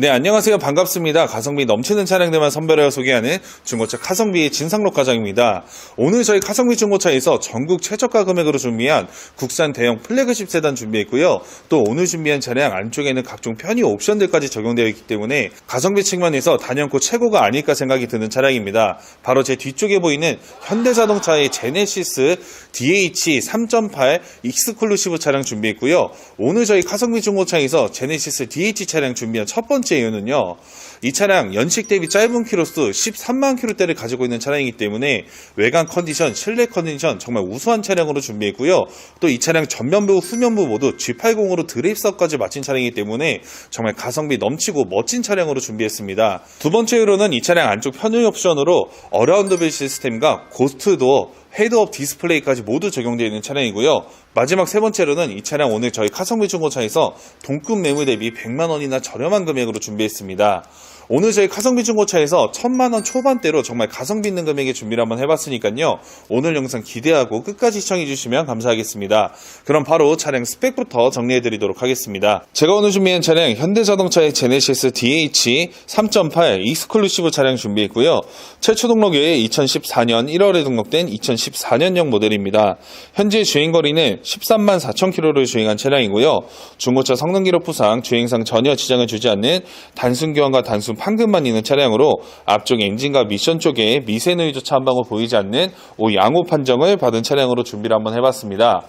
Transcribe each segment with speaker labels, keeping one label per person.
Speaker 1: 네, 안녕하세요. 반갑습니다. 가성비 넘치는 차량들만 선별하여 소개하는 중고차 카성비의 진상록 과장입니다. 오늘 저희 카성비 중고차에서 전국 최저가 금액으로 준비한 국산 대형 플래그십 세단 준비했고요. 또 오늘 준비한 차량 안쪽에는 각종 편의 옵션들까지 적용되어 있기 때문에 가성비 측면에서 단연코 최고가 아닐까 생각이 드는 차량입니다. 바로 제 뒤쪽에 보이는 현대자동차의 제네시스 DH 3.8 익스클루시브 차량 준비했고요. 오늘 저희 카성비 중고차에서 제네시스 DH 차량 준비한 첫 번째 이유는요. 이 차량 연식 대비 짧은 키로수 13만 킬로대를 가지고 있는 차량이기 때문에 외관 컨디션, 실내 컨디션 정말 우수한 차량으로 준비했고요. 또 이 차량 전면부, 후면부 모두 G80으로 드립석까지 마친 차량이기 때문에 정말 가성비 넘치고 멋진 차량으로 준비했습니다. 두 번째 이유로는 이 차량 안쪽 편의 옵션으로 어라운드 빌 시스템과 고스트 도어, 헤드업 디스플레이까지 모두 적용되어 있는 차량이고요. 마지막 세 번째로는 이 차량 오늘 저희 카성비 중고차에서 동급 매물 대비 100만 원이나 저렴한 금액으로 준비했습니다. 오늘 저희 카성비 중고차에서 1000만 원 초반대로 정말 가성비 있는 금액의 준비를 한번 해봤으니까요. 오늘 영상 기대하고 끝까지 시청해주시면 감사하겠습니다. 그럼 바로 차량 스펙부터 정리해드리도록 하겠습니다. 제가 오늘 준비한 차량 현대자동차의 제네시스 DH 3.8 익스클루시브 차량 준비했고요. 최초 등록에 2014년 1월에 등록된 2014년형 모델입니다. 현재 주행거리는 13만 4천 킬로를 주행한 차량이고요. 중고차 성능 기록 부상 주행상 전혀 지장을 주지 않는 단순 교환과 단순 판금만 있는 차량으로 앞쪽 엔진과 미션 쪽에 미세누이조차 한 방울 보이지 않는 오 양호 판정을 받은 차량으로 준비를 한번 해봤습니다.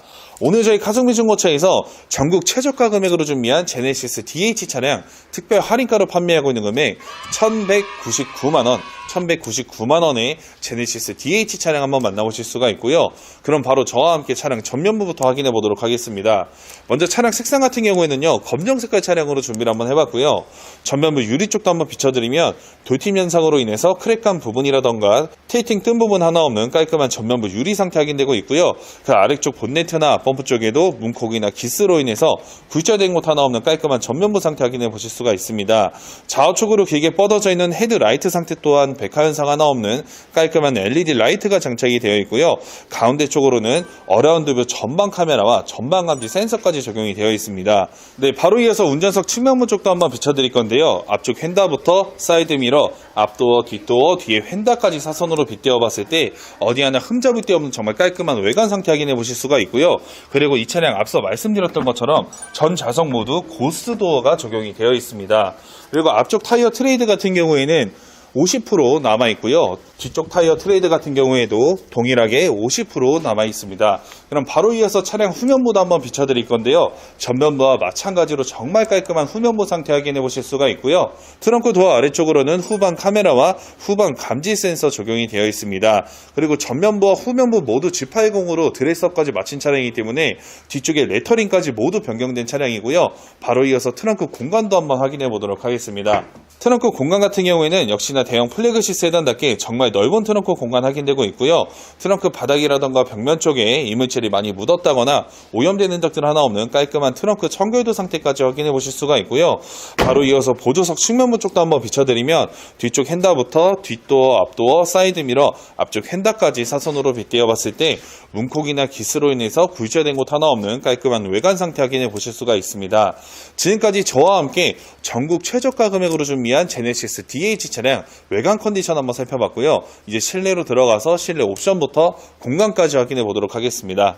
Speaker 1: 오늘 저희 가성비 중고차에서 전국 최저가 금액으로 준비한 제네시스 DH 차량 특별 할인가로 판매하고 있는 금액 1,199만원, 1,199만원의 제네시스 DH 차량 한번 만나보실 수가 있고요. 그럼 바로 저와 함께 차량 전면부부터 확인해 보도록 하겠습니다. 먼저 차량 색상 같은 경우에는요, 검정 색깔 차량으로 준비를 한번 해봤고요. 전면부 유리 쪽도 한번 비춰드리면 돌팀 현상으로 인해서 크랙간 부분이라던가 테이팅 뜬 부분 하나 없는 깔끔한 전면부 유리 상태 확인되고 있고요. 그 아래쪽 본네트나 범프 쪽에도 문콕이나 기스로 인해서 굴절된 곳 하나 없는 깔끔한 전면부 상태 확인해 보실 수가 있습니다. 좌우측으로 길게 뻗어져 있는 헤드 라이트 상태 또한 백화 현상 하나 없는 깔끔한 LED 라이트가 장착이 되어 있고요. 가운데 쪽으로는 어라운드뷰 전방 카메라와 전방 감지 센서까지 적용이 되어 있습니다. 네, 바로 이어서 운전석 측면부 쪽도 한번 비춰드릴 건데요. 앞쪽 휀다부터 사이드 미러, 앞도어, 뒷도어, 뒤에 휀다까지 사선으로 빗대어 봤을 때 어디 하나 흠잡을 데 없는 정말 깔끔한 외관 상태 확인해 보실 수가 있고요. 그리고 이 차량 앞서 말씀드렸던 것처럼 전 좌석 모두 고스 도어가 적용이 되어 있습니다. 그리고 앞쪽 타이어 트레이드 같은 경우에는 50% 남아 있고요. 뒤쪽 타이어 트레이드 같은 경우에도 동일하게 50% 남아 있습니다. 그럼 바로 이어서 차량 후면부도 한번 비춰드릴 건데요. 전면부와 마찬가지로 정말 깔끔한 후면부 상태 확인해 보실 수가 있고요. 트렁크 도어 아래쪽으로는 후방 카메라와 후방 감지 센서 적용이 되어 있습니다. 그리고 전면부와 후면부 모두 G80으로 드레스업까지 마친 차량이기 때문에 뒤쪽에 레터링까지 모두 변경된 차량이고요. 바로 이어서 트렁크 공간도 한번 확인해 보도록 하겠습니다. 트렁크 공간 같은 경우에는 역시나 대형 플래그십 세단답게 정말 넓은 트렁크 공간 확인되고 있고요. 트렁크 바닥이라던가 벽면 쪽에 이물질이 많이 묻었다거나 오염되는 적들 하나 없는 깔끔한 트렁크 청결도 상태까지 확인해 보실 수가 있고요. 바로 이어서 보조석 측면부 쪽도 한번 비춰드리면 뒤쪽 핸다부터 뒷도어, 앞도어, 사이드미러, 앞쪽 핸다까지 사선으로 빗대어 봤을 때 문콕이나 기스로 인해서 굴절된 곳 하나 없는 깔끔한 외관 상태 확인해 보실 수가 있습니다. 지금까지 저와 함께 전국 최저가 금액으로 준비 한 제네시스 DH 차량 외관 컨디션 한번 살펴봤고요. 이제 실내로 들어가서 실내 옵션부터 공간까지 확인해 보도록 하겠습니다.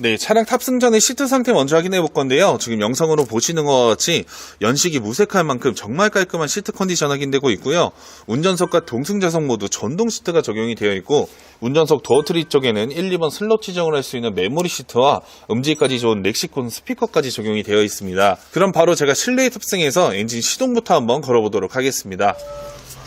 Speaker 1: 네, 차량 탑승 전에 시트 상태 먼저 확인해 볼 건데요. 지금 영상으로 보시는 것 같이 연식이 무색할 만큼 정말 깔끔한 시트 컨디션 확인되고 있고요. 운전석과 동승자석 모두 전동 시트가 적용이 되어 있고 운전석 도어트리 쪽에는 1, 2번 슬롯 지정을 할 수 있는 메모리 시트와 음질까지 좋은 렉시콘 스피커까지 적용이 되어 있습니다. 그럼 바로 제가 실내에 탑승해서 엔진 시동부터 한번 걸어보도록 하겠습니다.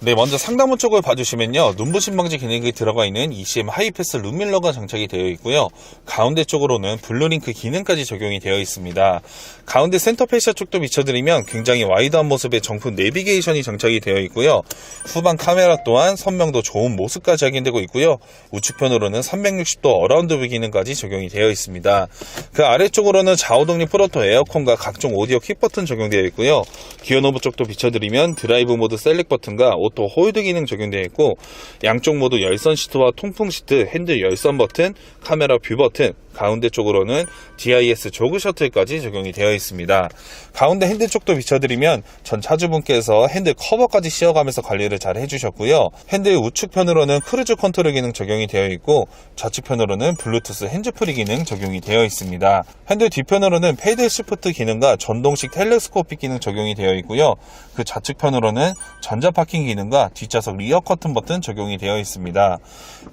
Speaker 1: 네, 먼저 상단부 쪽을 봐주시면요. 눈부신 방지 기능이 들어가 있는 ECM 하이패스 룸밀러가 장착이 되어 있고요. 가운데 쪽으로는 블루링크 기능까지 적용이 되어 있습니다. 가운데 센터 패셔 쪽도 비춰드리면 굉장히 와이드한 모습의 정품 내비게이션이 장착이 되어 있고요. 후방 카메라 또한 선명도 좋은 모습까지 확인되고 있고요. 우측편으로는 360도 어라운드 뷰 기능까지 적용이 되어 있습니다. 그 아래쪽으로는 좌우 독립 프로토 에어컨과 각종 오디오 킥 버튼 적용되어 있고요. 기어 노브 쪽도 비춰드리면 드라이브 모드 셀렉 버튼과 오토 홀드 기능 적용되어 있고 양쪽 모두 열선 시트와 통풍 시트, 핸들 열선 버튼, 카메라 뷰 버튼, 가운데 쪽으로는 DIS 조그 셔틀까지 적용이 되어 있습니다. 가운데 핸들 쪽도 비춰드리면 전 차주분께서 핸들 커버까지 씌워가면서 관리를 잘 해주셨고요. 핸들 우측편으로는 크루즈 컨트롤 기능 적용이 되어 있고 좌측편으로는 블루투스 핸즈프리 기능 적용이 되어 있습니다. 핸들 뒤편으로는 패드 시프트 기능과 전동식 텔레스코픽 기능 적용이 되어 있고요. 그 좌측편으로는 전자 파킹 기능과 뒷좌석 리어 커튼 버튼 적용이 되어 있습니다.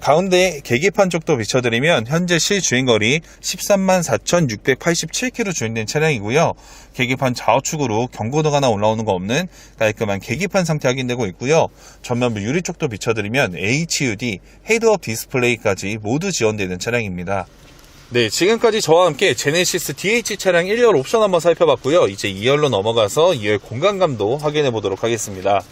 Speaker 1: 가운데 계기판 쪽도 비춰드리면 현재 실주행거리 13만 4,687km 주행된 차량이고요. 계기판 좌우측으로 경고등 하나 올라오는 거 없는 깔끔한 계기판 상태 확인되고 있고요. 전면부 유리 쪽도 비춰드리면 HUD, 헤드업 디스플레이까지 모두 지원되는 차량입니다. 네, 지금까지 저와 함께 제네시스 DH 차량 1열 옵션 한번 살펴봤고요. 이제 2열로 넘어가서 2열 공간감도 확인해 보도록 하겠습니다.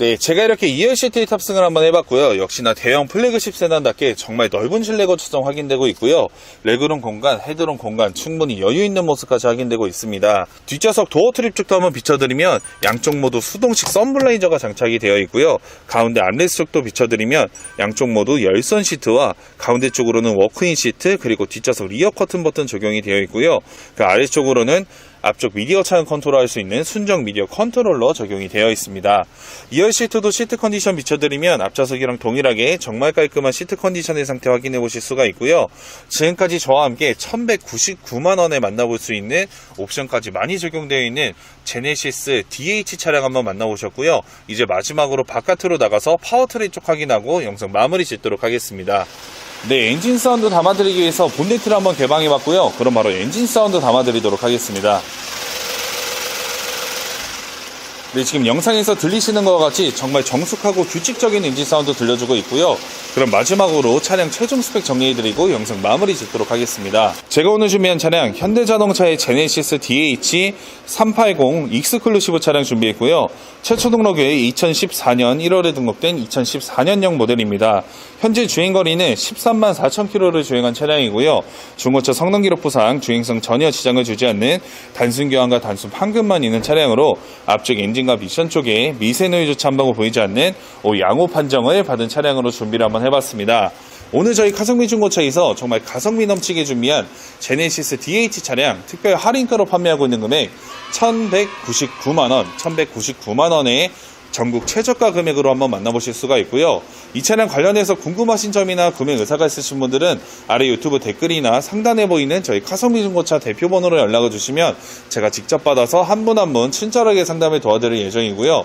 Speaker 1: 네, 제가 이렇게 2열 시트에 탑승을 한번 해봤고요. 역시나 대형 플래그십 세단답게 정말 넓은 실내거 추정 확인되고 있고요. 레그룸 공간, 헤드룸 공간 충분히 여유 있는 모습까지 확인되고 있습니다. 뒷좌석 도어 트립 쪽도 한번 비춰드리면 양쪽 모두 수동식 썬블레이저가 장착이 되어 있고요. 가운데 암레스 쪽도 비춰드리면 양쪽 모두 열선 시트와 가운데 쪽으로는 워크인 시트 그리고 뒷좌석 리어 커튼 버튼 적용이 되어 있고요. 그 아래쪽으로는 앞쪽 미디어 차량 컨트롤할 수 있는 순정 미디어 컨트롤러 적용이 되어 있습니다. 2열 시트도 시트 컨디션 비춰드리면 앞좌석이랑 동일하게 정말 깔끔한 시트 컨디션의 상태 확인해 보실 수가 있고요. 지금까지 저와 함께 1199만원에 만나볼 수 있는 옵션까지 많이 적용되어 있는 제네시스 DH 차량 한번 만나보셨고요. 이제 마지막으로 바깥으로 나가서 파워트레인 쪽 확인하고 영상 마무리 짓도록 하겠습니다. 네, 엔진 사운드 담아드리기 위해서 본네트를 한번 개방해봤고요. 그럼 바로 엔진 사운드 담아드리도록 하겠습니다. 네, 지금 영상에서 들리시는 것과 같이 정말 정숙하고 규칙적인 엔진 사운드 들려주고 있고요. 그럼 마지막으로 차량 최종 스펙 정리해드리고 영상 마무리 짓도록 하겠습니다. 제가 오늘 준비한 차량 현대자동차의 제네시스 DH 380 익스클루시브 차량 준비했고요. 최초 등록이 2014년 1월에 등록된 2014년형 모델입니다. 현재 주행거리는 13만 4천 킬로를 주행한 차량이고요. 중고차 성능 기록부상 주행성 전혀 지장을 주지 않는 단순 교환과 단순 판금만 있는 차량으로 앞쪽 엔진과 미션 쪽에 미세 노이즈차 한 방울 보이지 않는 오 양호 판정을 받은 차량으로 준비를 한번 해봤습니다. 오늘 저희 가성비 중고차에서 정말 가성비 넘치게 준비한 제네시스 DH 차량 특별 할인가로 판매하고 있는 금액 1199만원, 1199만원에 전국 최저가 금액으로 한번 만나보실 수가 있고요. 이 차량 관련해서 궁금하신 점이나 구매 의사가 있으신 분들은 아래 유튜브 댓글이나 상단에 보이는 저희 카성비 중고차 대표 번호로 연락을 주시면 제가 직접 받아서 한 분 한분 친절하게 상담을 도와드릴 예정이고요.